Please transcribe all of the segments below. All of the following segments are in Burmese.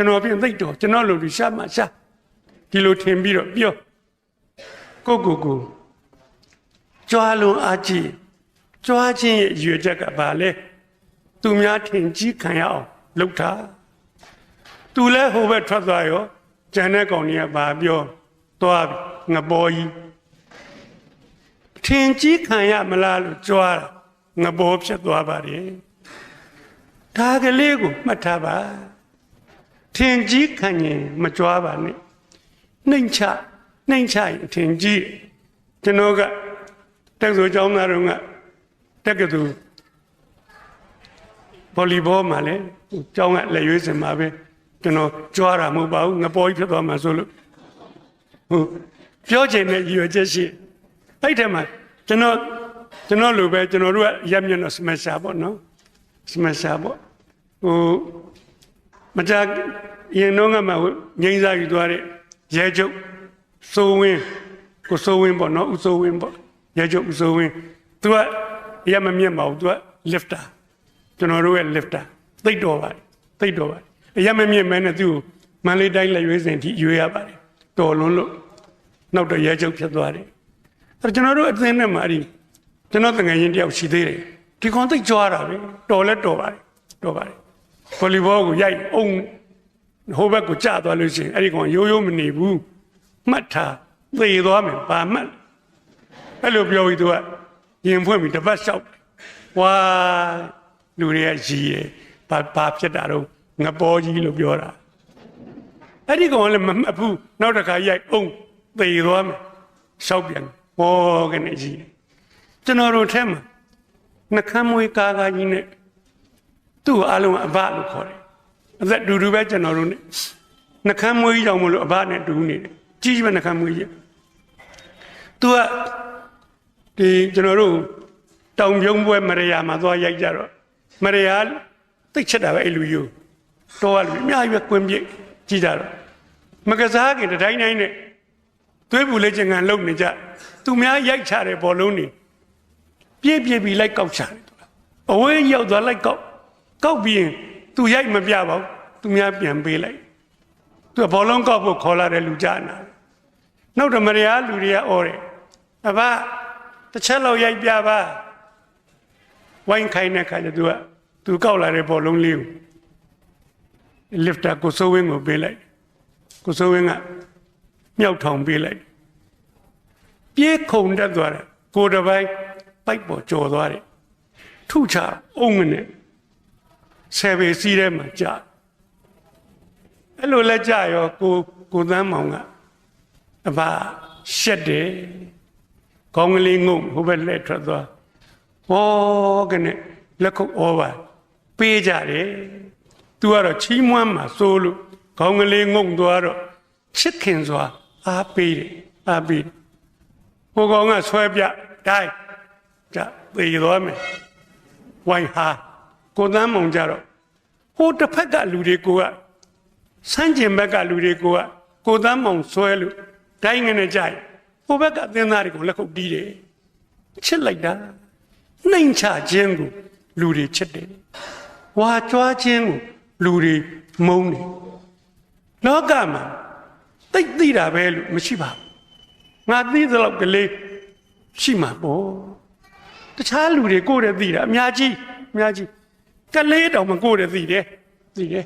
ကျွန်တော်ပြင်သိတ်တော်ကျွန်တော်လူလူရှာမှရှာဒီလိုထင်ပြီးတော့ပြောကိုကိုကိုကြွားလုံးအားကြီးကြွားခြင်းရဲ့အရွယ်ချက်ကဘာလဲသူများထင်ကြီးခံရအောင်လုပ်တာသူလဲဟိုဘက်ထွက်သွားရောကျန်တဲ့ကောင်တွေကဘာပြောသွားပြီငပေါ်ကြီးထင်ကြီးခံရမလားလို့ကြွားတာငပေါ်ဖြစ်သွားပါတယ်ဒါကလေးကိုမှတ်ထားပါထ င်ကြီးခံရင်မကြွားပါနဲ့နှိမ်ချနှိမ်ချရင်ထင်ကြီးကျွန်တော်ကတက်ဆိုကျောင်းသားတော်ကတက်ကတူဗော်လီဘောမှာလေကျောင်းကလက်ရွေးစင်မှာပဲကျွန်တော်ကြွားတာမဟုတ်ပါဘူးငပေါ်ကြီးဖြစ်သွားမှာဆိုလို့ဟုတ်ပြောချင်တဲ့ရည်ရွယ်ချက်ရှိအဲ့ထက်မှာကျွန်တော်ကျွန်တော်လိုပဲကျွန်တော်တို့ကရက်မျက်နှာစမရှာပေါ့နော်စမရှာပေါ့ဟို မကြရင်တော့ကမှငိမ့်စားယူသွားတဲ့ရဲချုပ်စိုးဝင်းကိုစိုးဝင်းပေါ့နော်ဦးစိုးဝင်းပေါ့ရဲချုပ်ဦးစိုးဝင်းသူကရက်မမြင့်ပါဘူးသူက lifter ကျွန်တော်တို့ရဲ့ lifter သိတ်တော်ပါတယ်သိတ်တော်ပါတယ်အရက်မမြင့်မဲနဲ့သူ့ကိုမန္တလေးတိုင်းလက်ရွေးစင်ထိရွေးရပါတယ်တော်လွန်းလို့နောက်တော့ရဲချုပ်ဖြစ်သွားတယ်အဲကျွန်တော်တို့အသင်းနဲ့မှာဒီကျွန်တော်တငယ်ချင်းတယောက်ရှိသေးတယ်ဒီကောင်သိတ်ကြွားတာပဲတော်လဲတော်ပါတယ်တော်ပါတယ် ဗောလီဘောကိုရိုက်အောင်ဟိုဘက်ကိုကျသွားလို့ရှိရင်အဲ့ဒီကောင်ရိုးရိုးမနေဘူးမှတ်ထားသေသွားမယ်ဘာမှတ်အဲ့လိုပြောပြီးသူကရင်ဖွင့်ပြီးတပတ်လျှောက်ဝါလူတွေကရည်ရဘာဘာဖြစ်တာတော့ငပေါ်ကြီးလို့ပြောတာအဲ့ဒီကောင်လည်းမမှတ်ဘူးနောက်တစ်ခါရိုက်အောင်သေသွားမယ်ရှောက်ပြန်ဟောကနေကြီးကျွန်တော်တို့ထဲမှာနှကမ်းမွေးကားကားကြီးနဲ့ သူ့ကိုအလုံးအဘလို့ခေါ်တယ်အသက်တူတူပဲကျွန်တော်တို့ ਨੇ နှကမ်းမွေးကြီးကြောင့်မလို့အဘနဲ့တူနေတယ်ကြီးကြီးပဲနှကမ်းမွေးကြီးသူကဒီကျွန်တော်တို့တောင်ပြုံးပွဲမရယာမှာသွားရိုက်ကြတော့မရယာသိချက်တာပဲအဲ့လူယူတော့လူအများကြီးပဲကွင်းပြစ်ကြည့်ကြတော့မကစားခင်တတိုင်းတိုင်းနဲ့သွေးပူလေးချင်ကန်လုံနေကြသူများရိုက်ချတဲ့ဘောလုံးတွေပြေးပြေးပြီးလိုက်ကောက်ချတယ်သူကအဝေးရောက်သွားလိုက်ကောက် ကောက်ပြီးရင်သူရိုက်မပြပါဘူးသူများပြန်ပေးလိုက်သူကဘောလုံးကောက်ဖို့ခေါ်လာတဲ့လူကြနာနောက်တော့မရယာလူတွေကအော်တယ်အဘတစ်ချက်လောက်ရိုက်ပြပါဝိုင်းခိုင်းတဲ့ခါကျသူကသူကောက်လာတဲ့ဘောလုံးလေးကို lifter ကိုစိုးဝင်းကိုပေးလိုက်ကိုစိုးဝင်းကမြောက်ထောင်ပေးလိုက်ပြေးခုန်တက်သွားတယ်ကိုယ်တစ်ပိုင်းပိုက်ပေါ်ကျော်သွားတယ်ထုချအုံးနဲ့ ဆယ်ပေစီးထဲမှာကြာအဲ့လိုလက်ကြရောကိုကိုသန်းမောင်ကအဘရှက်တယ်ကောင်းကလေးငုံဟိုဘက်လက်ထွက်သွားဟောကနေလက်ခုပ်ဩပါပေးကြတယ်သူကတော့ချီးမွမ်းမှာစိုးလို့ခေါင်းကလေးငုံသွားတော့ချစ်ခင်စွာအားပေးတယ်အားပေးတယ်ဟိုကောင်ကဆွဲပြတိုင်းကြသေသွားမယ်ဝိုင်းဟာ ကိုသန်းမောင်ကြတော့ဟိုတစ်ဖက်ကလူတွေကိုကစမ်းကျင်ဘက်ကလူတွေကိုကကိုသန်းမောင်ဆွဲလို့တိုင်းငနေကြိုက်ဟိုဘက်ကအသင်းသားတွေကိုလက်ခုပ်တီးတယ်ချစ်လိုက်တာနှိမ်ချခြင်းကိုလူတွေချစ်တယ်ဝါကြွားခြင်းကိုလူတွေမုန်းတယ်လောကမှာတိတ်သိတာပဲလို့မရှိပါဘူးငါသိသလောက်ကလေးရှိမှာပေါ့တခြားလူတွေကိုယ်တည်းသိတာအများကြီးအများကြီး ကလေးတောင်မကိုယ်တည်းသိတယ်သိတယ်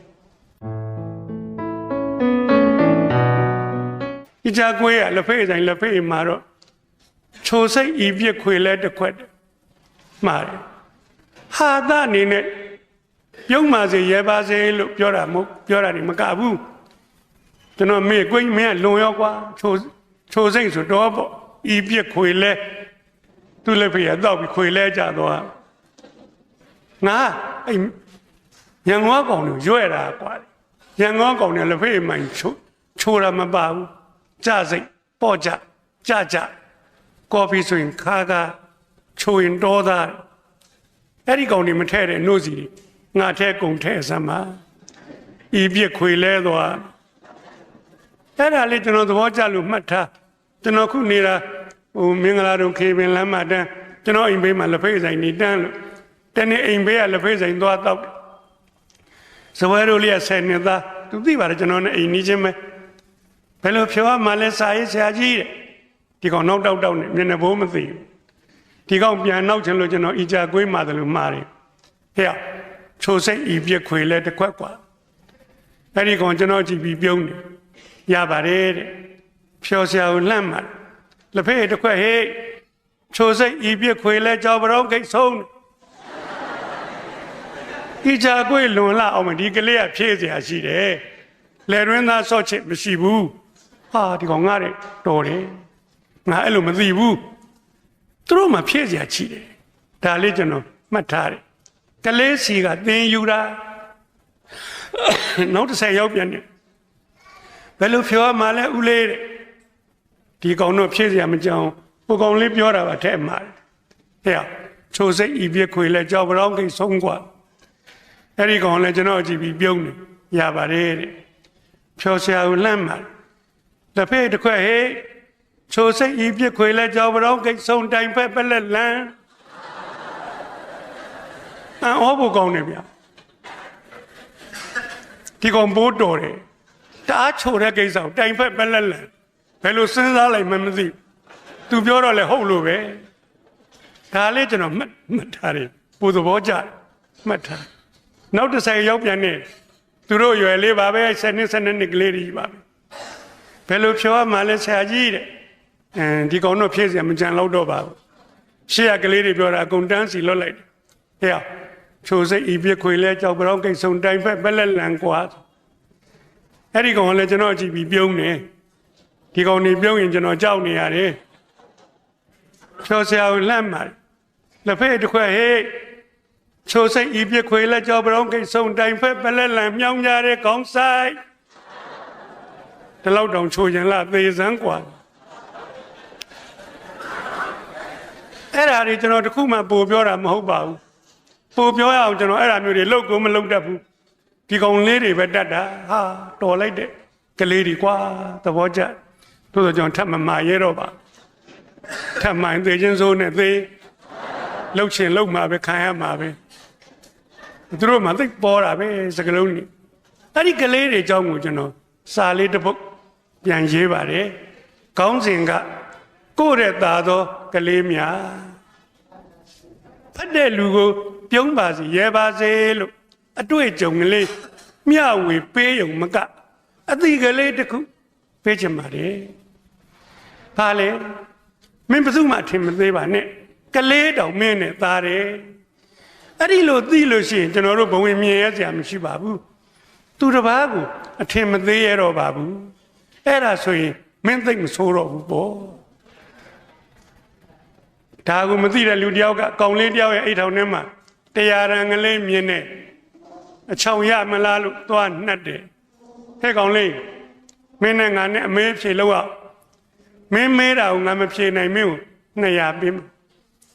ဒီကြကွေးရလက်ဖေးဆိုင်လက်ဖေးမှာတော့ချိုစိတ်ဤပြစ်ခွေလဲတစ်ခွက်မှားတယ်ဟာသအနေနဲ့ပြုံးပါစေရဲပါစေလို့ပြောတာမဟုတ်ပြောတာနေမကဘူးကျွန်တော်မေကိုင်းမင်းကလွန်ရောကွာချိုချိုစိတ်ဆိုတော့ပေါ့ဤပြစ်ခွေလဲသူလည်းဖေးရတော့ပြီးခွေလဲကြတော့ငါ အဲ့ညံငေါကောင်ကိုရွဲ့တာကွာညံငေါကောင်နဲ့လက်ဖေးမှန်ချိုချိုတာမပါဘူးကြစိတ်ပေါ့ကြကြကြကော်ဖီဆိုရင်ခါခါချိုရင်တော်သားအဲ့ဒီကောင်တွေမထဲ့တဲ့နှုတ်စီငါထဲကုံထဲစမ်းပါဤပြစ်ခွေလဲသွားအဲ့ဒါလေးကျွန်တော်သဘောကျလို့မှတ်ထားကျွန်တော်ခုနေတာဟိုမင်္ဂလာတုံခေပင်လမ်းမှာတန်းကျွန်တော်အိမ်ဘေးမှာလက်ဖေးဆိုင်နေတန်းလို့ တနေ့အိမ်ဘေးကလက်ဖေးဆိုင်သွားတော့စပွဲတို့လေးကဆယ်နှစ်သား သူသိပါတယ်ကျွန်တော်နဲ့အိမ်နီးချင်းပဲဘယ်လိုဖြောရမှလဲစာရေးဆရာကြီးတဲ့ဒီကောင်နောက်တောက်တောက်နေမျက်နှာဘိုးမသိဘူးဒီကောင်ပြန်နောက်ချင်လို့ကျွန်တော်ဤကြကွေးမှတယ်လို့မှားတယ်ဟဲ့ချိုစိတ်ဤပြက်ခွေလဲတစ်ခွက်กว่าအဲ့ဒီကောင်ကျွန်တော်ကြည့်ပြီးပြုံးတယ်ရပါတယ်တဲ့ဖြောဆရာကိုလှမ်းမှာလက်ဖေးတစ်ခွက်ဟေးချိုစိတ်ဤပြက်ခွေလဲကြောက်ပရောဂိတ်ဆုံးတယ် ဤကြကွေးလွန်လာအောင်မဒီကလေးကဖြည့်เสียရှိတယ်လေရင်းသားဆော့ချစ်မရှိဘူးဟာဒီကောင်ငါတဲ့တော်တယ်ငါအဲ့လိုမသိဘူးသူတို့မှဖြည့်เสียရှိတယ်ဒါလေးကျွန်တော်မှတ်ထားတယ်ကလေးစီကသင်ယူတာနောက်တစ်ဆက်ရောက်ပြန်တယ်ဘယ်လိုဖြောမှလဲဦးလေးတဲ့ဒီကောင်တော့ဖြည့်เสียမကြောင်ဟိုကောင်လေးပြောတာပါထဲမှာဟဲ့ချိုစိတ်ဤပြခွေလဲကြောက်ပြောင်းကိဆုံးกว่า အဲ့ဒီကောင်လည်းကျွန်တော်ကြည့်ပြီးပြုံးတယ်ရပါတယ်တဲ့ဖြောဆရာကိုလှမ်းမှာလက်ဖေးတစ်ခွက်ဟေးချိုစိတ်ဤပြခွေလဲကြောက်ပြောင်းကိဆုံးတိုင်ဖက်ပလက်လန်းအန်ဩဘုကောင်းနေဗျာဒီကောင်ဘိုးတော်တယ်တအားချိုတဲ့ကိစ္စကိုတိုင်ဖက်ပလက်လန်းဘယ်လိုစဉ်းစားလိုက်မှမသိဘူးသူပြောတော့လေဟုတ်လို့ပဲဒါလေးကျွန်တော်မှတ်မှတ်ထားတယ်ပူသဘောကျတယ်မှတ်ထား နောက်တစ်ဆိုင်ရောက်ပြန်နေသူတို့ရွယ်လေးပါပဲ7နှစ်7နှစ်ကလေးတွေပါပဲဘယ်လိုဖြောရမှလဲဆရာကြီးတဲ့အဲဒီကောင်တော့ဖြည့်စရာမကြံတော့တော့ပါဘူးရှေ့ကကလေးတွေပြောတာအကုန်တန်းစီလွတ်လိုက်တယ်ဟဲ့ချိုစိတ်ဤပြခွေလဲကြောက်ပြောင်းကိတ်ဆုံတိုင်ဖက်ပက်လက်လန်ကွာအဲ့ဒီကောင်ကလည်းကျွန်တော်ကြည့်ပြီးပြုံးနေဒီကောင်နေပြုံးရင်ကျွန်တော်ကြောက်နေရတယ်ဖြောဆရာကိုလှမ်းပါလက်ဖေးတစ်ခွက်ဟေး ချိုစိတ်ဤပြခွေလက်ကြောပရောင်းကိတ်ဆုံတိုင်ဖက်ပလက်လံမြောင်းကြတဲ့ကောင်းဆိုင်ဒီလောက်တောင်ချိုရင်လားသေစမ်းกว่าအဲ့ဒါတွေကျွန်တော်တခုမှပို့ပြောတာမဟုတ်ပါဘူးပို့ပြောရအောင်ကျွန်တော်အဲ့ဒါမျိုးတွေလောက်ကိုမလောက်တတ်ဘူးဒီကောင်လေးတွေပဲတတ်တာဟာတော်လိုက်တဲ့ကလေးတွေကွာသဘောကျသို့သောကြောင့်ထပ်မမာရဲတော့ပါထပ်မှန်သေးချင်းစိုးနဲ့သေးလှုပ်ချင်လှုပ်မှာပဲခံရမှာပဲ သူတို့မှသိပေါ်တာပဲစကလုံးကြီးအဲ့ဒီကလေးတွေအကြောင်းကိုကျွန်တော်စာလေးတစ်ပုဒ်ပြန်ရေးပါတယ်ခေါင်းစဉ်ကကိုယ့်ရဲ့သားသောကလေးများဖတ်တဲ့လူကို ပြုံးပါစီရဲပါစေလို့အတွေ့အကြုံကလေးမျှဝေပေးုံမကအတိကလေးတစ်ခုပေးချင်ပါတယ်။ဘာလဲမင်းဘယ်သူမှထင်မသေးပါနဲ့ကလေးတောင်မင်းနဲ့သားတယ် အဲ့ဒီလိုသိလို့ရှိရင်ကျွန်တော်တို့ဘဝင်မြင်ရစရာမရှိပါဘူးသူတစ်ပါးကိုအထင်မသေးရတော့ပါဘူးအဲ့ဒါဆိုရင်မင်းသိမ့်မဆိုးတော့ဘူးပေါ့ဒါကိုမသိတဲ့လူတယောက်ကကောင်လေးတယောက်ရဲ့အိတ်ထောင်ထဲမှာတရားရန်ကလေးမြင်နေအချောင်ရမလားလို့သွားနှက်တယ်ဟဲ့ကောင်လေးမင်းနဲ့ငါနဲ့အမေးဖြေလို့ရမင်းမေးတာကိုငါမဖြေနိုင်မင်းကို200ပေးမယ်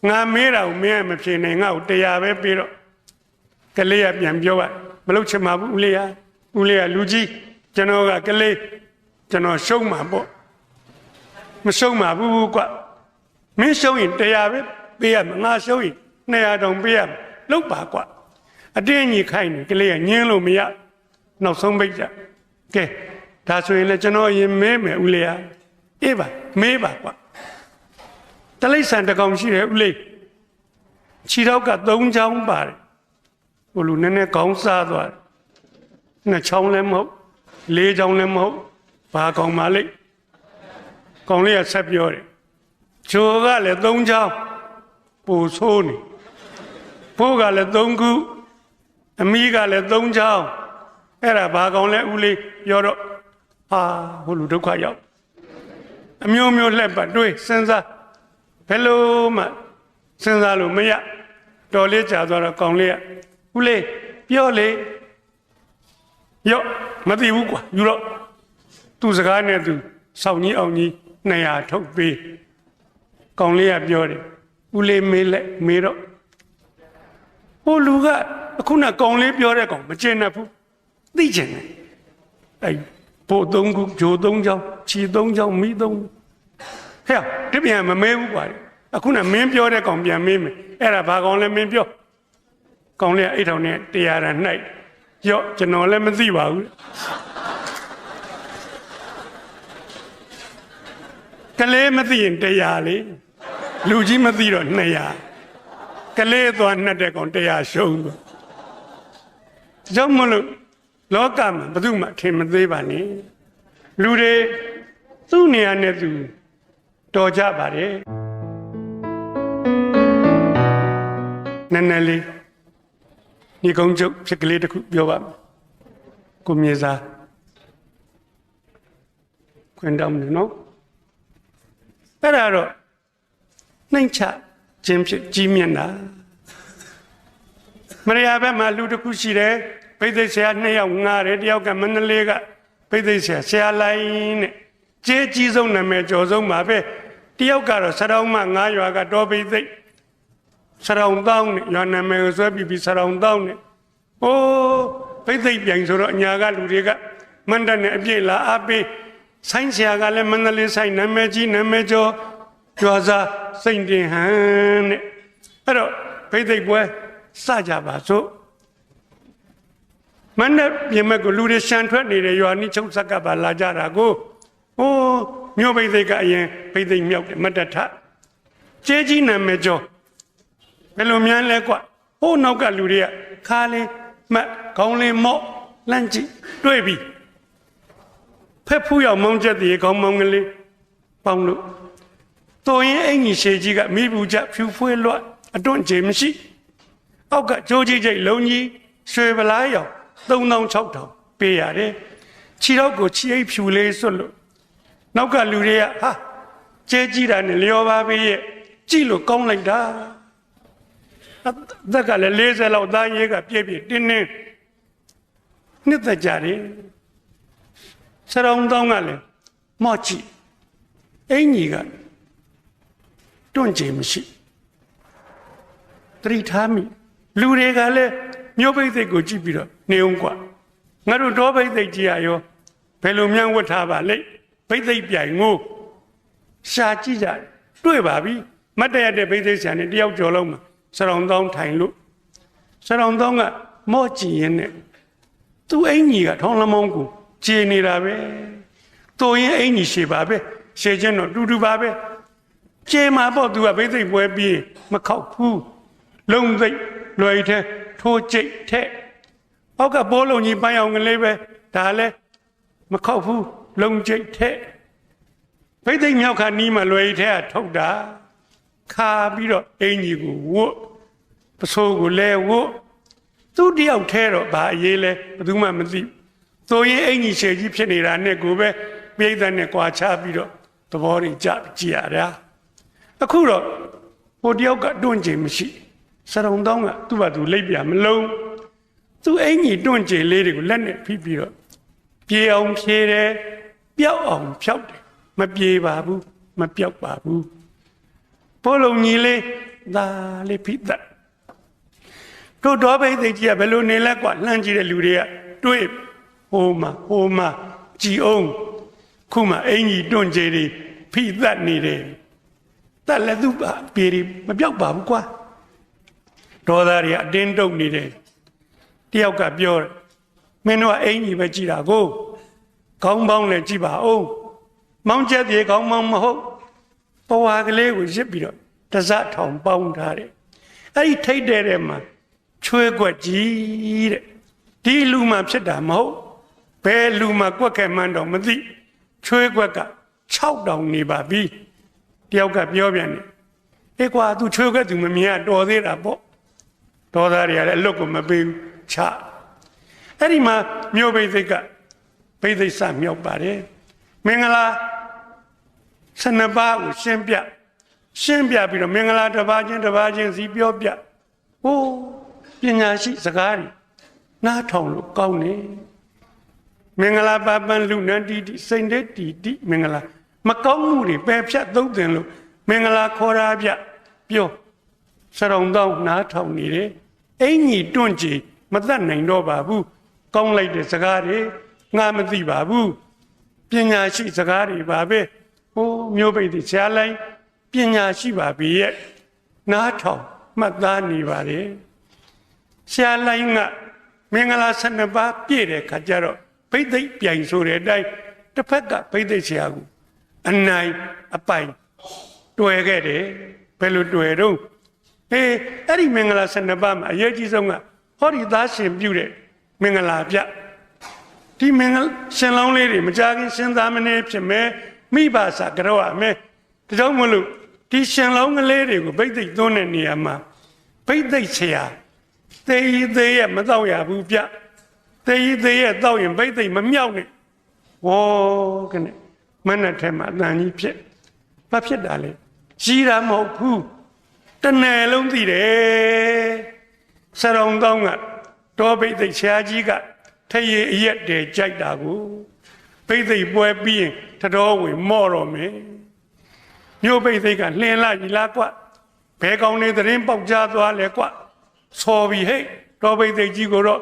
ငါမေးတာကိုမင်းကမဖြေနိုင်ငါ့ကို100ပဲပေးတော့ကလေးကပြန်ပြောပါမလုပ်ချင်ပါဘူးဦးလေးဟာဦးလေးကလူကြီးကျွန်တော်ကကလေးကျွန်တော်ရှုံးမှာပေါ့မရှုံးမှာဘူးကွမင်းရှုံးရင်100ပဲပေးရမယ်ငါရှုံးရင်200တောင်ပေးရမယ်လုပ်ပါကွအတင်းကြီးခိုင်းနေကလေးကညင်းလို့မရနောက်ဆုံးပိတ်ကြကဲဒါဆိုရင်လည်းကျွန်တော်ရင်မဲမယ်ဦးလေးဟာအေးပါမေးပါကွ တလိษံတကောင်ရှိတယ်ဦးလေးခြေတော့က၃ချောင်းပါတယ်ဟိုလူနည်းနည်းကောင်းစားသွားတယ်နှစ်ချောင်းလည်းမဟုတ်လေးချောင်းလည်းမဟုတ်ဘာကောင်ပါလိမ့်ကောင်လေးကဆက်ပြောတယ်ချိုကလည်း၃ချောင်းပူဆိုးနေဖိုးကလည်း၃ခုအမီးကလည်း၃ချောင်းအဲ့ဒါဘာကောင်လဲဦးလေးပြောတော့ဟာဟိုလူဒုက္ခရောက်အမျိုးမျိုးလှက်ပတ်တွေးစဉ်းစား ဘယ်လိုမှစဉ်းစားလို့မရတော်လေးကြာသွားတော့ကောင်လေးကဦးလေးပြောလေရော့မသိဘူးကွာယူတော့သူစကားနဲ့သူစောင့်ကြီးအောင်ကြီး200ထုတ်ပေးကောင်လေးကပြောတယ်ဦးလေးမေးလက်မေးတော့ဟိုလူကအခုနကောင်လေးပြောတဲ့ကောင်မကျင်တတ်ဘူးသိကျင်တယ်အဲ့ပို့သုံးခုဂျိုသုံးချောင်းခြီသုံးချောင်းမိသုံး ဟဲ့ဒီပြန်မမဲဘူးကွာအခုနမင်းပြောတဲ့ကောင်ပြန်မေးမယ်အဲ့ဒါဘာကောင်လဲမင်းပြောကောင်လေးအိတ်ထောင်နဲ့တရားရနှိုက်ရော့ကျွန်တော်လည်းမသိပါဘူးကလေးမသိရင်တရားလေလူကြီးမသိတော့200ကလေးသွားနှက်တဲ့ကောင်တရားရှုံးသွားကြောင့်မလို့လောကမှာဘယ်သူမှထင်မသေးပါနဲ့လူတွေသူ့နေရာနဲ့သူ တော်ကြပါတယ်နည်းနည်းလေးဒီကုန်းချုပ်ဖြစ်ကလေးတစ်ခုပြောပါမယ်ကိုမြေစားခွင့်တောင်းတယ်နော်အဲ့ဒါတော့နှိမ့်ချခြင်းဖြစ်ကြီးမြတ်တာမရယာဘက်မှာလူတစ်ခုရှိတယ်ပိသိက်ဆရာနှစ်ယောက်ငားတယ်တယောက်ကမန္တလေးကပိသိက်ဆရာဆရာလိုင်းနဲ့ကျေးကြီးဆုံးနာမည်ကျော်ဆုံးပါပဲ တယောက်ကတော့ဆရောင်းမငားရွာကတော်ပိသိက်ဆရောင်းတောင်းနဲ့ရွာနာမည်ကိုဆွဲပြီးပြီးဆရောင်းတောင်းနဲ့အိုးပိသိက်ပြိုင်ဆိုတော့အညာကလူတွေကမန္တနဲ့အပြည့်လာအပေးဆိုင်းဆရာကလည်းမန္တလေးဆိုင်နာမည်ကြီးနာမည်ကျော်ကျွာစားစိတ်တင်ဟန်တဲ့အဲ့တော့ပိသိက်ပွဲစကြပါစို့မန္တပြင်မဲ့ကိုလူတွေရှန်ထွက်နေတဲ့ရွာနိချုပ်ဆက်ကပါလာကြတာကိုဟိုး မြို့ပိသိက်ကအရင်ပိသိက်မြောက်တယ်မတ္တထကျေးကြီးနာမည်ကျော်ဘယ်လိုများလဲကွဟိုးနောက်ကလူတွေကခါလေးမှတ်ခေါင်းလေးမော့လန့်ကြည့်တွေ့ပြီဖက်ဖူးရောက်မောင်းချက်တည်းခေါင်းမောင်းကလေးပေါင်းလို့တော်ရင်အင်ကြီးရှည်ကြီးကမိဘူးကြဖြူဖွေးလွတ်အတွန့်ချေမရှိအောက်ကကြိုးကြီးကြီးလုံးကြီးရွှေပလားရောင်3600ပေးရတယ်ခြေတော့ကိုခြေအိပ်ဖြူလေးစွတ်လို့ နောက်ကလူတွေကဟာကျဲကြည့်တာနဲ့လျော်ပါပဲရဲ့ကြည့်လို့ကောင်းလိုက်တာအသက်ကလည်း40လောက်သားရေးကပြည့်ပြည့်တင်းတင်းနှစ်သက်ကြတယ်စရုံတောင်းကလည်းမော့ကြည့်အင်ကြီးကတွန့်ကြင်မရှိတတိထားမိလူတွေကလည်းမြို့ပိတ်သိက်ကိုကြည့်ပြီးတော့နေအောင်กว่าငါတို့တောပိတ်သိက်ကြီးရရောဘယ်လိုမြန်ဝတ်ထားပါလိ မ့်ပိတ်သိက်ပြိုင်ငို့ရှာကြည့်ကြတွေ့ပါပြီမတ်တရတဲ့ပိတ်သိက်ဆန်နဲ့တယောက်ကြော်လုံးမှာစရောင်တောင်းထိုင်လို့စရောင်တောင်းကမော့ကြည့်ရင်နဲ့သူ့အင်ကြီးကထောင်းလမောင်းကိုခြေနေတာပဲတိုရင်အင်ကြီးရှေပါပဲရှေချင်းတော့တူတူပါပဲခြေမှာပေါ့သူကပိတ်သိက်ပွဲပြီးမခောက်ဘူးလုံသိက်လွယ်ထဲထိုးကြိတ်ထဲအောက်ကပိုးလုံးကြီးပန်းအောင်ကလေးပဲဒါလည်းမခောက်ဘူး လုံကြိတ်ထဲဘိသိက်မြောက်ခါနီးမှလွယ်ထဲကထုတ်တာခါပြီးတော့အင်ကြီးကိုဝတ်ပစိုးကိုလဲဝတ်သူတယောက်ထဲတော့ဘာအရေးလဲဘယ်သူမှမသိသို့ရင်အင်ကြီးရှည်ကြီးဖြစ်နေတာနဲ့ကိုပဲပြိဿနဲ့ကြွာချပြီးတော့သဘောတွေကြကြည့်ရတာအခုတော့ဟိုတယောက်ကတွန့်ကျင်မရှိစရုံတောင်းကသူ့ဘာသူလိပ်ပြမလုံးသူ့အင်ကြီးတွန့်ကျင်လေးတွေကိုလက်နဲ့ဖိပြီးတော့ပြေအောင်ဖြေတယ် ပျောက်အောင်ဖြောက်တယ်မပြေပါဘူးမပျောက်ပါဘူးပိုးလုံးကြီးလေးဒါလေးဖိသက်တို့တော်ဘိသိကြီးကဘယ်လိုနေလဲကွာလှမ်းကြည့်တဲ့လူတွေကတွေးဟိုမှာဟိုမှာကြည်အောင်ခုမှအင်ကြီးတွန့်ကျင်တွေဖိသက်နေတယ်တက်လည်းသူ့ပါပြေတွေမပြောက်ပါဘူးကွာဒေါသတွေအတင်းတုပ်နေတယ်တယောက်ကပြောတယ်မင်းတို့ကအင်ကြီးပဲကြည်တာကို ခေါင်းပေါင်းလည်းကြည်ပါအောင်မောင်းချက်ပြေခေါင်းပေါင်းမဟုတ်ပဝါကလေးကိုရစ်ပြီးတော့တစထောင်ပေါင်းထားတယ်အဲ့ဒီထိတ်တဲ့ထဲမှာချွေးကွက်ကြီးတဲ့ဒီလူမှဖြစ်တာမဟုတ်ဘယ်လူမှကွက်ခဲ့မှန်းတော့မသိချွေးကွက်က6တောင်နေပါပြီတယောက်ကပြောပြန်တယ်အေးကွာ तू ချွေးကွက် तू မမြင်တော်သေးတာပေါ့ဒေါသတွေကလည်းအလွတ်ကိုမပေးဘူးချအဲ့ဒီမှာမြို့ပိသိက်က ပိသိက်စမြောက်ပါတယ်မင်္ဂလာဆနပါးကိုရှင်းပြရှင်းပြပြီးတော့မင်္ဂလာတစ်ပါးချင်းတစ်ပါးချင်းစီပြောပြဟိုးပညာရှိစကားတွေနားထောင်လို့ကောင်းနေမင်္ဂလာပါပန်လူနန္တီတိစိန်တဲ့တီတိမင်္ဂလာမကောင်းမှုတွေပယ်ဖြတ်သုံးသင်လို့မင်္ဂလာခေါ်တာပြပြောစရုံတော့နားထောင်နေတယ်အင်ကြီးတွန့်ကြည်မတတ်နိုင်တော့ပါဘူးကောင်းလိုက်တဲ့စကားတွေ ငါမသိပါဘူးပညာရှိစကားတွေပါပဲဟိုးမျိုးပိတ်တွေရှားလိုက်ပညာရှိပါပြီရဲ့နားထောင်မှတ်သားနေပါတယ်ရှားလိုင်းကမင်္ဂလာ12ပါးပြည့်တဲ့ခါကျတော့ဘိသိက်ပြိုင်ဆိုတဲ့အတိုင်းတစ်ဖက်ကဘိသိက်ဆရာကူအနိုင်အပိုင်တွေ့ခဲ့တယ်ဘယ်လိုတွေ့တော့အေးအဲ့ဒီမင်္ဂလာ12ပါးမှာအရေးကြီးဆုံးကဟောဒီသားရှင်ပြုတဲ့မင်္ဂလာပြ ဒီမင်္ဂလာရှင်လောင်းလေးတွေမကြခင်စဉ်းစားမနေဖြစ်မဲ့မိဘစာကြောက်ရမယ်ဒါကြောင့်မလို့ဒီရှင်လောင်းကလေးတွေကိုဘိသိက်သွန်းတဲ့နေရာမှာဘိသိက်ဆရာသေ yi သေးရမတော့ရဘူးပြသေ yi သေးရတော့ရင်ဘိသိက်မမြောက်နဲ့ဝေါ်ကနေမနဲ့ထဲမှာအတန်ကြီးဖြစ်ဘာဖြစ်တာလဲကြီးတာမဟုတ်ဘူးတနယ်လုံးသိတယ်စရုံတောင်းကတောဘိသိက်ဆရာကြီးက ထရေအရက်တည်းကြိုက်တာကိုဘိသိက်ပွဲပြီးရင်တတော်ဝင်မော့တော့မယ်မြို့ဘိသိက်ကလှင်လာကြီးလားကွဘဲကောင်းနေသတင်းပေါက်ကြားသွားလဲကွဆော်ပြီဟဲ့တောဘိသိက်ကြီးကိုတော့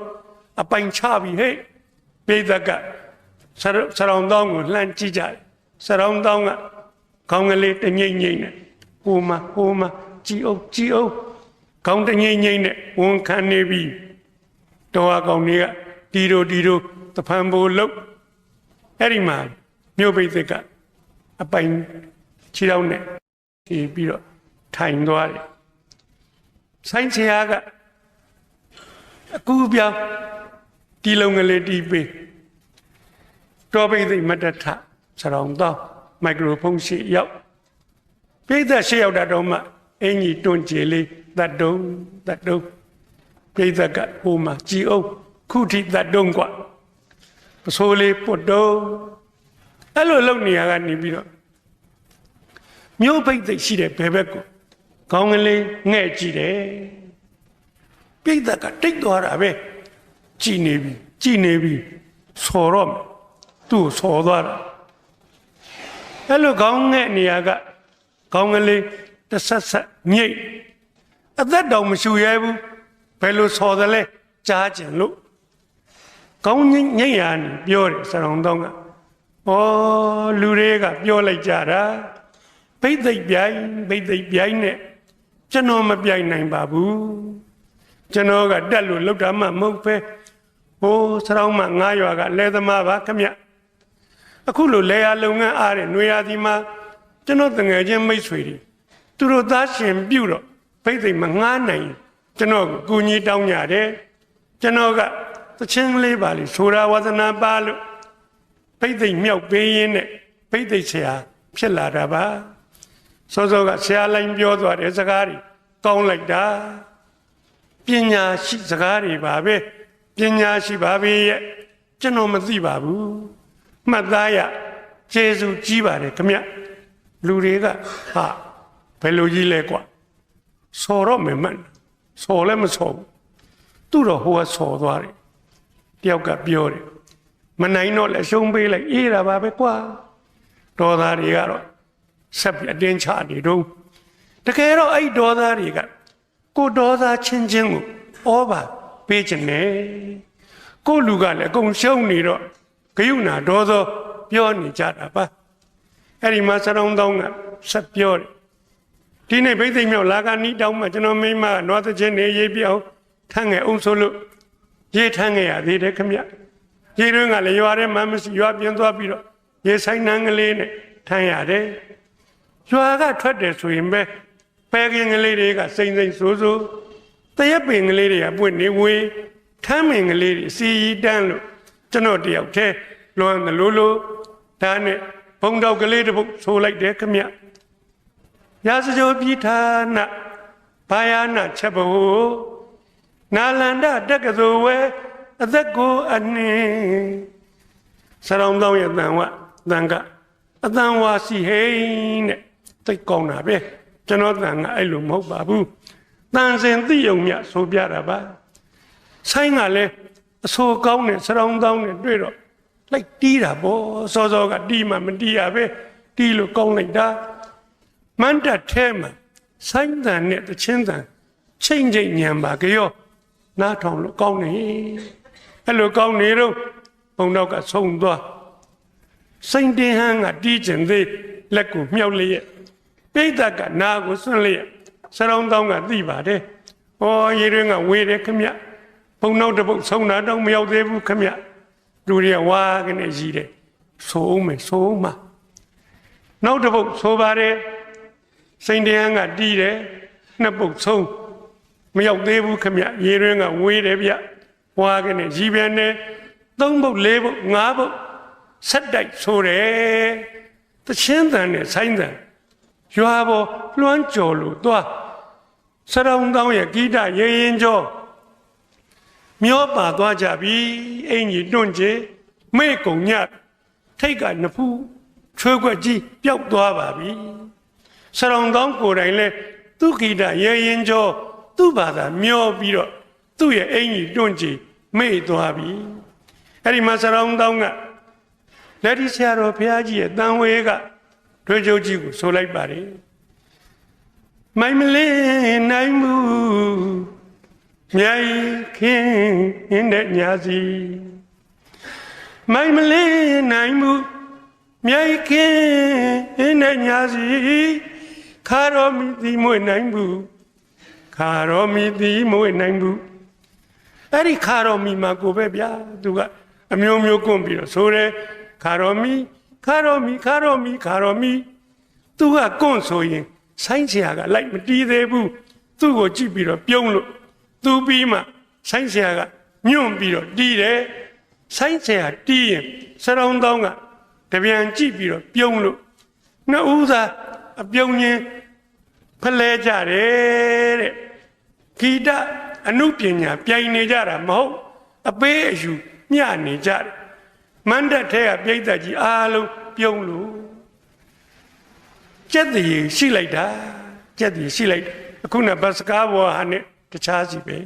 အပိုင်ချပြီဟဲ့ဘိသက်ကစရစရုံတောင်းကိုလှမ်းကြည့်ကြတယ်စရုံတောင်းကခေါင်းကလေးတငိမ့်ငိမ့်နဲ့ဟိုမှာဟိုမှာကြည်အောင်ကြည်အောင်ခေါင်းတငိမ့်ငိမ့်နဲ့ဝန်ခံနေပြီတော်အကောင်တွေက တီတို့တီတို့တဖန်ဘိုးလုတ်အဲ့ဒီမှာမြို့ပိတ်သက်ကအပိုင်ခြေထောက်နဲ့ဖြီးပြီးတော့ထိုင်သွားတယ်ဆိုင်ချရာကအကူပြောင်းတီလုံးကလေးတီးပေးတော်ပိတ်သက်မတ္တထစရောင်တော့မိုက်ခရိုဖုန်းရှိရောက်ပြိသက်ရှိရောက်တာတော့မှအင်ကြီးတွန့်ကြည်လေးတတ်တုံးတတ်တုံးပြိသက်ကဟိုမှာကြည်အောင် ခုထိတတ်တုံးกว่าပစိုးလေးပုတ်တုံးအဲ့လိုလုပ်နေရကနေပြီးတော့မြို့ပိတ်သိက်ရှိတဲ့ဘယ်ဘက်ကိုခေါင်းကလေးငဲ့ကြည့်တယ်ပြိသက်ကတိတ်သွားတာပဲကြည်နေပြီကြည်နေပြီဆော်တော့မယ်သူ့ကိုဆော်သွားတာအဲ့လိုခေါင်းငဲ့နေရကခေါင်းကလေးတစ်ဆက်ဆက်မြိတ်အသက်တောင်မရှူရဲဘူးဘယ်လိုဆော်တယ်လဲကြားကျင်လို့ ကောင်းငိမ့်ငိမ့်ရနေပြောတယ်စရုံတော့ကဩလူတွေကပြောလိုက်ကြတာဘိတ်သိက်ပြိုင်ဘိတ်သိက်ပြိုင်နဲ့ကျွန်တော်မပြိုင်နိုင်ပါဘူးကျွန်တော်ကတက်လို့လောက်တာမှမဟုတ်ပဲဟိုစရောင်းမငါးရွာကလဲသမားပါခမအခုလိုလဲရလုံငန်းအားတဲ့ຫນွေရာသီမှာကျွန်တော်တငယ်ချင်းမိတ်ဆွေတွေသူတို့သားရှင်ပြုတ်တော့ဘိတ်သိက်မငားနိုင်ကျွန်တော်ကိုကူညီတောင်းကြတယ်ကျွန်တော်က သချင်းလေးပါလေဆိုတာဝသနာပါလို့ဘိတ်သိက်မြောက်ပေးရင်းနဲ့ဘိတ်သိက်ဆရာဖြစ်လာတာပါစောစောကဆရာလိုင်းပြောသွားတဲ့စကားတွေကောင်းလိုက်တာပညာရှိစကားတွေပါပဲပညာရှိပါပဲရဲ့ကျွန်တော်မသိပါဘူးမှတ်သားရကျေးဇူးကြီးပါတယ်ခမလူတွေကဟာဘယ်လိုကြီးလဲကွာဆော်တော့မယ်မှန်ဆော်လည်းမဆော်ဘူးသူ့တော့ဟိုကဆော်သွားတယ်တ ယောက်ကပြောတယ်မနိုင်တော့လည်းရှုံးပေးလိုက်အေးတာပါပဲကွာဒေါ်သားတွေကတော့ဆက်ပြီးအတင်းချနေတော့တကယ်တော့အဲ့ဒေါ်သားတွေကကိုဒေါ်သားချင်းချင်းကိုဩဘာပေးချင်တယ်ကိုလူကလည်းအကုန်ရှုံးနေတော့ဂယုဏဒေါ်သောပြောနေကြတာပါအဲ့ဒီမှာစရုံတောင်းကဆက်ပြောတယ်ဒီနေ့ဘိသိက်မြောက်လာကနီးတောင်းမှကျွန်တော်မိမကနွားသချင်းနေရေးပြောင်းထမ်းငယ်အောင်ဆိုလို့ ရေးထမ်းငယ်ရသေးတယ်ခမရေးတွင်းကလည်းရွာထဲမှာမရှိရွာပြင်းသွားပြီးတော့ရေဆိုင်နှန်းကလေးနဲ့ထမ်းရတယ်ရွာကထွက်တယ်ဆိုရင်ပဲပဲကင်းကလေးတွေကစိမ့်စိမ့်ဆိုးဆိုးတရက်ပင်ကလေးတွေကပွင့်နေဝေးထမ်းမင်ကလေးတွေစီရီတန်းလို့ကျွန်တော်တယောက်တည်းလွမ်းတယ်လို့လို့ဒါနဲ့ဘုံတော်ကလေးတစ်ပုတ်ဆိုလိုက်တယ်ခမရာဇကြိုပြည်ဌာနဘာယာနာချက်ဘဟု နာလန္ဒတက္ကသိုလ်ဝဲအသက်ကိုအနှင်းစရောင်းတောင်းရဲ့တန်ဝတန်ကအတန်ဝါစီဟိန်းတဲ့တိတ်ကောင်းတာပဲကျွန်တော်တန်ကအဲ့လိုမဟုတ်ပါဘူးတန်စင်သိယုံမြဆိုပြတာပါဆိုင်ကလည်းအဆိုကောင်းတဲ့စရောင်းတောင်းနဲ့တွေ့တော့လိုက်တီးတာပေါ့စောစောကတီးမှမတီးရပဲတီးလို့ကောင်းလိုက်တာမန္တထဲမှာဆိုင်းတန်နဲ့တချင်းတန်ချိန်ချိန်ညံပါကြော နားထောင်လို့ကောင်းနေအဲ့လိုကောင်းနေတော့ဘုံတော့ကဆုံးသွားစိန်တင်ဟန်းကတီးကျင်သေးလက်ကိုမြောက်လျက်ပိဋကကနာကိုစွန့်လျက်စရောင်းတောင်းကသိပါတယ်။ဩရေရင်းကဝေးတယ်ခမဘုံနောက်တစ်ပုတ်ဆုံးတာတော့မရောက်သေးဘူးခမရလူတွေကဝါကနေရည်တယ်ဆိုအောင်မယ်ဆိုအောင်မှာနောက်တစ်ပုတ်ဆိုပါတယ်စိန်တရားကတီးတယ်နှစ်ပုတ်ဆုံး မရောက်သေးဘူးခမရရေရင်းကဝေးတယ်ဗျဝါကနေရည်ပြန်တယ်သုံးပုတ်လေးပုတ်ငါးပုတ်ဆက်တိုက်ဆိုတယ်တချင်းတန်နဲ့ဆိုင်းတန်ရွာပေါ်လွှမ်းကြော်လို့သွားစရုံတောင်းရဲ့ဂိတရေရင်ကျော်မျောပါသွားကြပြီအင်ကြီးတွန့်ချေမေ့ကုံညက်ထိတ်ကနဖူးချွေးခွက်ကြီးပျောက်သွားပါပြီစရုံတောင်းကိုယ်တိုင်လဲသူဂိတရေရင်ကျော် သူ့ဘာသာမျောပြီးတော့သူ့ရဲ့အင်ကြီးတွန့်ချေမေ့သွားပြီအဲ့ဒီမှာစရုံတောင်းကလက်ဒီဆရာတော်ဘုရားကြီးရဲ့တန်ဝေကထွေးချုပ်ကြီးကိုဆိုလိုက်ပါတယ်မိုင်မလေးနိုင်မှုမြိုင်ခင်းတဲ့ညာစီမိုင်မလေးနိုင်မှုမြိုင်ခင်းတဲ့ညာစီခါတော်မီတိမွေနိုင်ဘူး ခါတော်မီတိမွေနိုင်ဘူးအဲ့ဒီခါတော်မီမှာကိုပဲဗျာသူကအမျိုးမျိုးကွန့်ပြီးတော့ဆိုတယ်ခါတော်မီခါတော်မီခါတော်မီခါတော်မီသူကကွန့်ဆိုရင်ဆိုင်းဆရာကလိုက်မတီးသေးဘူးသူ့ကိုကြည့်ပြီးတော့ပြုံးလို့သူပြီးမှဆိုင်းဆရာကညွန့်ပြီးတော့တီးတယ်ဆိုင်းဆရာတီးရင်စရုံတောင်းကတပြန်ကြည့်ပြီးတော့ပြုံးလို့နှစ်ဦးသာအပြုံးချင်းဖလဲကြတယ်တဲ့ ဂီတအနုပညာပြိုင်နေကြတာမဟုတ်အပေးအယူမျှနေကြတယ်မန္တထဲကပြိဿကြီးအားလုံးပြုံးလို့ကြက်တည်ရှိလိုက်တာကြက်တည်ရှိလိုက်တာအခုနဘတ်စကားဘောဟာနဲ့တခြားစီပဲ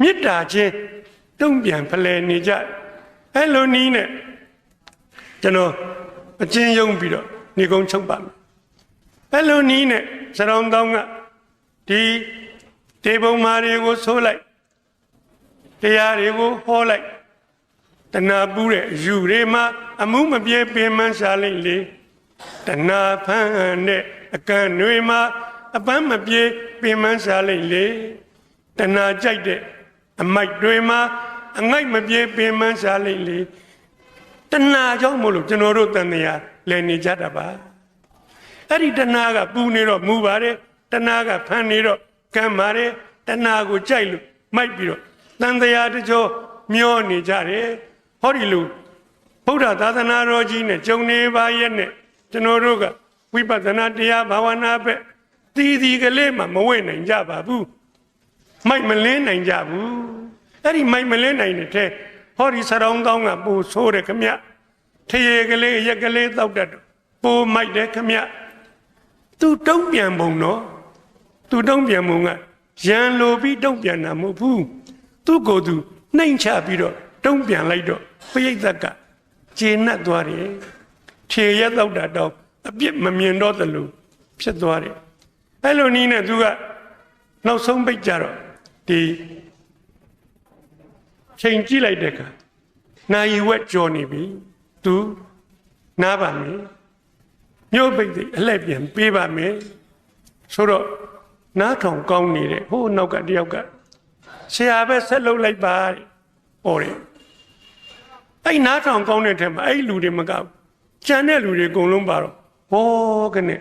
မေတ္တာချင်းတုံ့ပြန်ဖလဲနေကြအဲ့လိုနီးနဲ့ကျွန်တော်အချင်းယုံပြီးတော့နေကုန်းချုပ်ပါမယ်အဲ့လိုနီးနဲ့စရောင်းတောင်းကဒီ တေပုံမာတွေကိုဆိုးလိုက်တရားတွေကိုဟောလိုက်တဏှာပူးတဲ့ယူတွေမှာအမှုမပြေပင်မရှားလိုက်လေတဏှာဖန်တဲ့အကန့်တွေမှာအပန်းမပြေပင်မရှားလိုက်လေတဏှာကြိုက်တဲ့အမိုက်တွေမှာအငိုက်မပြေပင်မရှားလိုက်လေတဏှာကြောင့်မို့လို့ကျွန်တော်တို့တန်တရားလည်နေကြတာပါအဲ့ဒီတဏှာကပူနေတော့မူပါတယ်တဏှာကဖန်နေတော့ ကံပါတယ်တဏှာကိုကြိုက်လို့မိုက်ပြီးတော့တန်တရားတကြောမျောနေကြတယ်ဟောဒီလိုဗုဒ္ဓသာသနာတော်ကြီးနဲ့ဂျုံနေပါရဲ့နဲ့ကျွန်တော်တို့ကဝိပဿနာတရားဘာဝနာပဲတီးတီးကလေးမှမဝိနိုင်ကြပါဘူးမိုက်မလင်းနိုင်ကြဘူးအဲ့ဒီမိုက်မလင်းနိုင်တဲ့ထဲဟောဒီစရောင်းတောင်းကပူဆိုးတယ်ခမထရေကလေးရက်ကလေးတောက်တတ်ပူမိုက်တယ်ခမသူတုံးပြန်ပုံတော့ သူတုံးပြန်ပုံကရန်လိုပြီးတုံးပြန်တာမဟုတ်ဘူးသူ့ကိုယ်သူနှိမ်ချပြီးတော့တုံးပြန်လိုက်တော့ပိဋကကကျေနပ်သွားတယ်ခြေရက်တော့တာတော့အပြစ်မမြင်တော့သလိုဖြစ်သွားတယ်အဲ့လိုနည်းနဲ့သူကနောက်ဆုံးပိတ်ကြတော့ဒီချိန်ကြည့်လိုက်တဲ့အခါနာယီဝက်ကြော်နေပြီသူနားပါမယ်မြို့ပိတ်သိအလှည့်ပြန်ပေးပါမယ်ဆိုတော့ နားထောင်ကောင်းနေတဲ့ဟိုနောက်ကတယောက်ကဆရာပဲဆက်လုပ်လိုက်ပါတဲ့ဟောတယ်အဲ့နားထောင်ကောင်းတဲ့ထက်မှာအဲ့လူတွေမကောက်ကြံတဲ့လူတွေအကုန်လုံးပါတော့ဟောကနေ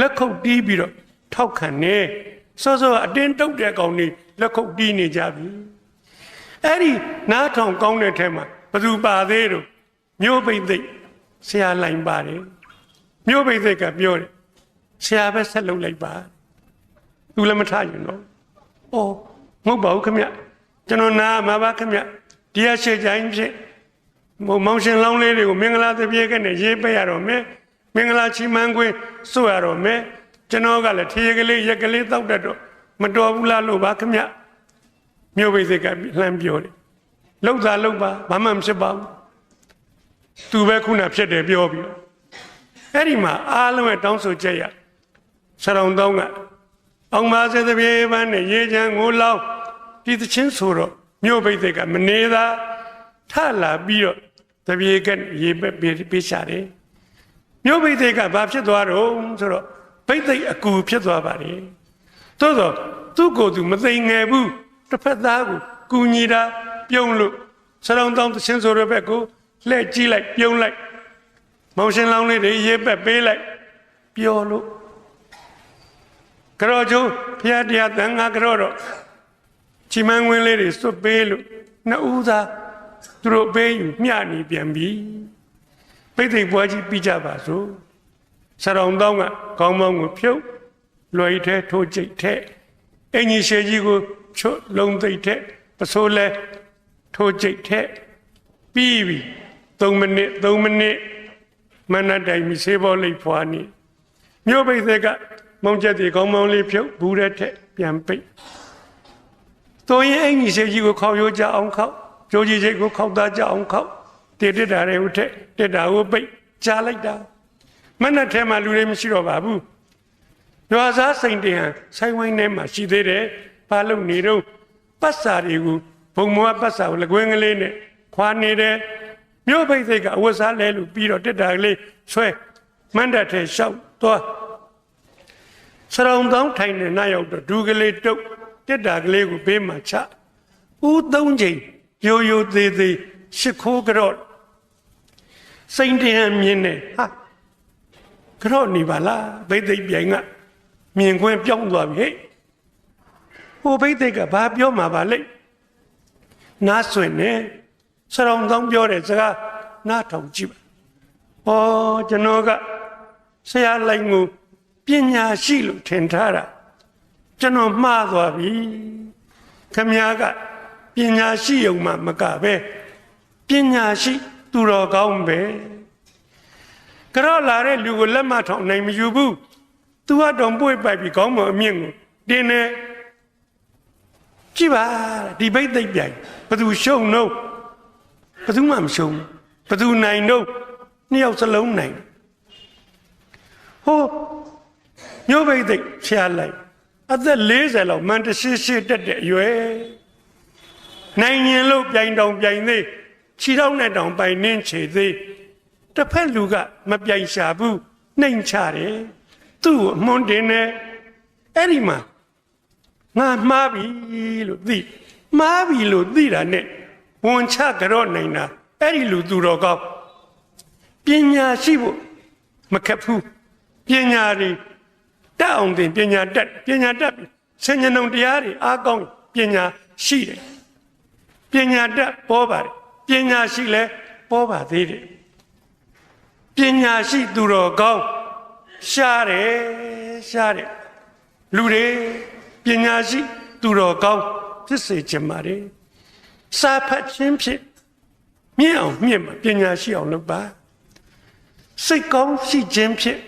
လက်ခုပ်တီးပြီးတော့ထောက်ခံနေစောစောအတင်းတုတ်တဲ့ကောင်တွေလက်ခုပ်တီးနေကြပြီအဲ့ဒီနားထောင်ကောင်းတဲ့ထက်မှာဘသူပါသေးတော့မျိုးပိသိဆရာလိုင်ပါတယ်မျိုးပိသိကပြောတယ်ဆရာပဲဆက်လုပ်လိုက်ပါ သူလည်းမထရင်တော့အော်မဟုတ်ပါဘူးခမကျွန်တော်နားမှာပါခမတရားရှိကြိုင်းဖြစ်မောင်ရှင်လောင်းလေးတွေကိုမင်္ဂလာသပြေကနေရေးပေးရတော့မယ်မင်္ဂလာချီးမန်းခွင့်ဆိုရတော့မယ်ကျွန်တော်ကလည်းထေးကလေးရက်ကလေးတောက်တတ်တော့မတော်ဘူးလားလို့ပါခမမြို့ပိစိတ်ကလှမ်းပြောတယ်လောက်သာလောက်ပါဘာမှမဖြစ်ပါဘူးသူပဲခုနဖြစ်တယ်ပြောပြီးအဲ့ဒီမှာအားလုံးရဲ့တောင်းဆိုချက်ရဆရာတော်တောင်းက အောင်ပါစေတပြေပန်းနဲ့ရေချမ်းငိုးလောင်းဒီသချင်းဆိုတော့မြို့ပိစိတ်ကမနေသာထလာပြီးတော့တပြေကရေပက်ပေးရှာတယ်မြို့ပိသိက်ကဘာဖြစ်သွားတော့ဆိုတော့ပိသိက်အကူဖြစ်သွားပါလေသို့တော့သူ့ကိုယ်သူမသိငယ်ဘူးတစ်ဖက်သားကိုကူညီတာပြုံးလို့စရုံတောင်းသချင်းဆိုတဲ့ဘက်ကိုလှည့်ကြည့်လိုက်ပြုံးလိုက်မောင်ရှင်လောင်းလေးတွေရေးပက်ပေးလိုက်ပျော်လို့ ကြောကျိုးဖျားတရားတန်ငါကြောတော့ချီမန်းဝင်လေးတွေစွတ်ပေးလို့နှစ်ဦးသာသူတို့ပေးယူမျှနေပြန်ပြီပိတ်သိမ်ပွဲကြီးပြီးကြပါစို့စရုံတောင်းကခေါင်းမောင်းကိုဖြုတ်လွယ်ထဲထိုးကြိတ်ထဲအင်ကြီးရှေကြီးကိုချွတ်လုံးသိပ်ထဲပစိုးလဲထိုးကြိတ်ထဲပြီးပြီ3မိနစ်3မိနစ်မနက်တိုင်းမီဆေးဘောလိပ်ဖွာနေမြို့ပိတ်သက်က မောင်ချက်တီခေါင်းမောင်းလေးဖြုတ်ဘူးတဲ့ထက်ပြန်ပိတ်တော်ရင်အင်ကြီးရှေကြီးကိုခေါက်ရိုးကြအောင်ခေါက်ကြိုးကြီးချိတ်ကိုခေါက်သားကြအောင်ခေါက်တည်တက်တာတွေဟုတ်ထက်တက်တာကိုပိတ်ကြားလိုက်တာမနက်ထဲမှာလူတွေမရှိတော့ပါဘူးရွာသားစိန်တဟန်ဆိုင်ဝိုင်းထဲမှာရှိသေးတယ်ဘာလို့နေတော့ပတ်စာတွေကိုဘုံမောပတ်စာကိုလကွင်းကလေးနဲ့ခွာနေတယ်မြို့ပိတ်စိတ်ကအဝတ်စားလဲလို့ပြီးတော့တက်တာကလေးဆွဲမန္တထဲလျှောက်သွား စရုံတောင်းထိုင်နေနောက်ရောက်တော့ဒူကလေးတုတ်တက်တာကလေးကိုဘေးမှာချဦးသုံးချိန်ယိုယိုသေးသေးရှ िख ိုးကြော့စိန်တဟန်မြင်နေဟာကြော့နေပါလားဘိသိက်ပြိုင်ကမြင်ခွင့်ပြောင်းသွားပြီဟဲ့ဟိုဘိသိက်ကဘာပြောမှာပါလိမ့်နားဆွင်နေစရုံတောင်းပြောတဲ့စကားနားထောင်ကြည့်ပါဩကျွန်တော်ကဆရာလိုက်ကို ပညာရှိလို့ထင်ထားတာကျွန်တော်မှားသွားပြီခမည်းကပညာရှိုံမှမကပဲပညာရှိ သူတော်ကောင်းပဲကြော့လာတဲ့လူကိုလက်မထောင်နိုင်မယူဘူးသူကတော့ပွေ့ပိုက်ပြီးကောင်းမအမြင့်ကိုတင်းနေကြည့်ပါဒီဘိတ်သိပ်ပြိုင်ဘသူရှုံတော့ဘသူမှမရှုံဘသူနိုင်တော့နှစ်ယောက်စလုံးနိုင်ဟို မျိုးဘိတ်သိပ်ဆရာလိုက်အသက်40လောက်မန်တရှိရှိတက်တဲ့အရွယ်နိုင်ရင်လို့ပြိုင်တောင်ပြိုင်သေးခြေထောက်နဲ့တောင်ပိုင်နှင်းချေသေးတစ်ဖက်လူကမပြိုင်ရှာဘူးနှိမ်ချတယ်သူ့ကိုအမွန်တင်တယ်အဲ့ဒီမှာငါမှားပြီလို့သိမှားပြီလို့သိတာနဲ့ဝန်ချကြော့နိုင်တာအဲ့ဒီလူသူတော်ကောင်းပညာရှိဖို့မခက်ဘူးပညာတွေ တက်အောင်တင်ပညာတက်ပညာတက်ပြီဆင်ញံုံတရားတွေအားကောင်းပညာရှိတယ်ပညာတက်ပေါ်ပါတယ်ပညာရှိလဲပေါ်ပါသေးတယ်ပညာရှိသူတော်ကောင်းရှားတယ်ရှားတယ်လူတွေပညာရှိသူတော်ကောင်းဖြစ်စေချင်ပါတယ်စာဖတ်ခြင်းဖြင့်မြင့်အောင်မြင့်မှာပညာရှိအောင်လုပ်ပါစိတ်ကောင်းရှိခြင်းဖြင့်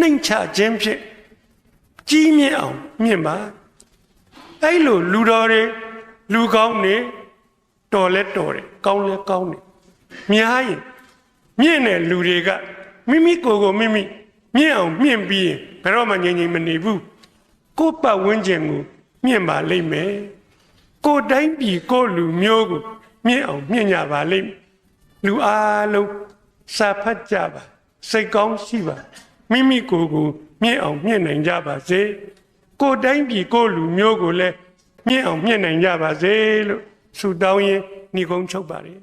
နှိမ်ချခြင်းဖြင့် ကြီးမြင့်အောင်မြင့်ပါအဲ့လိုလူတော်တွေလူကောင်းနေတော်လဲတော်တယ်ကောင်းလဲကောင်းတယ်များရင်မြင့်တဲ့လူတွေကမိမိကိုယ်ကိုမိမိမြင့်အောင်မြင့်ပြီးရင်ဘယ်တော့မှငြိမ်ငြိမ်မနေဘူးကိုယ်ပတ်ဝန်းကျင်ကိုမြင့်ပါလိမ့်မယ်ကိုယ်တိုင်းပြည်ကိုယ်လူမျိုးကိုမြင့်အောင်မြင့်ကြပါလိမ့်မယ်လူအားလုံးစာဖတ်ကြပါစိတ်ကောင်းရှိပါမိမိကိုယ်ကို မြင့်အောင်မြင့်နိုင်ကြပါစေကိုယ်တိုင်းပြည်ကိုယ်လူမျိုးကိုလည်းမြင့်အောင်မြင့်နိုင်ကြပါစေလို့ဆုတောင်းရင်းညီကုန်းချုပ်ပါတယ်